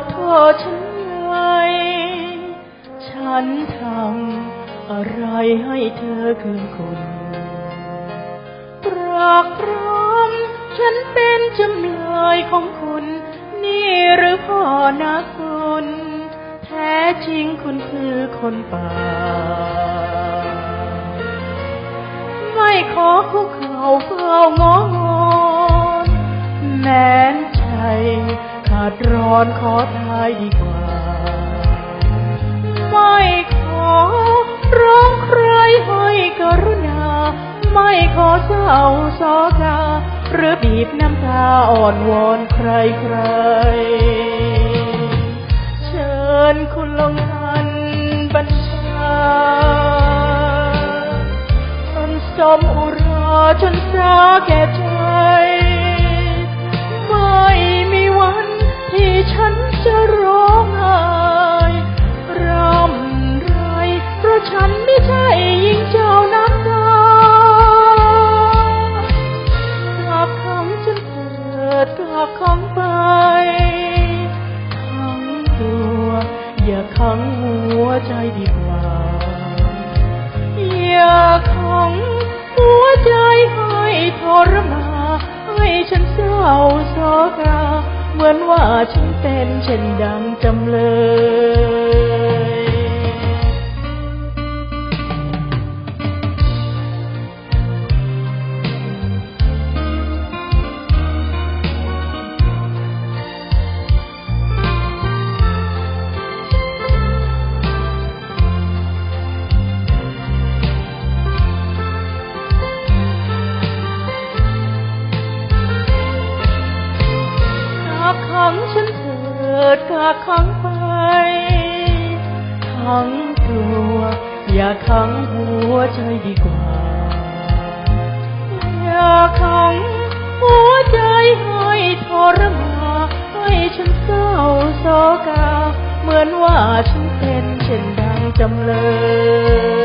ษโทษฉันเลย ฉันทำอะไรให้เธอเคืองคุณรากตรมฉันเป็นจำเลยของคุณ นี่หรือพ่อนะคุณ แท้จริงคุณคือคนป่า ไม่ขอคุกเข่าเฝ้างองอนแม้นใจาดร้อนขอทายดีกว่า ไม่ขอร้องใครให้กรุณา ไม่ขอเศร้าสอกาหรือบีบน้ำตาอ่อนวอนใครใคร เชิญคุณลงทันบัญชามันสมอุราจนสาแก่ใจ งหัวใจดีกว่า อย่าขังหัวใจให้ทรมานให้ฉันเศร้าโศกาเหมือนว่าฉันเป็นเช่นดังจำเลยากาขังไปขังตัวอย่าขังหัวใจดีกว่า อย่าขังหัวใจให้ทรมานให้ฉันเศร้าโศกา เหมือนว่าฉันเป็นเช่นดังจำเลย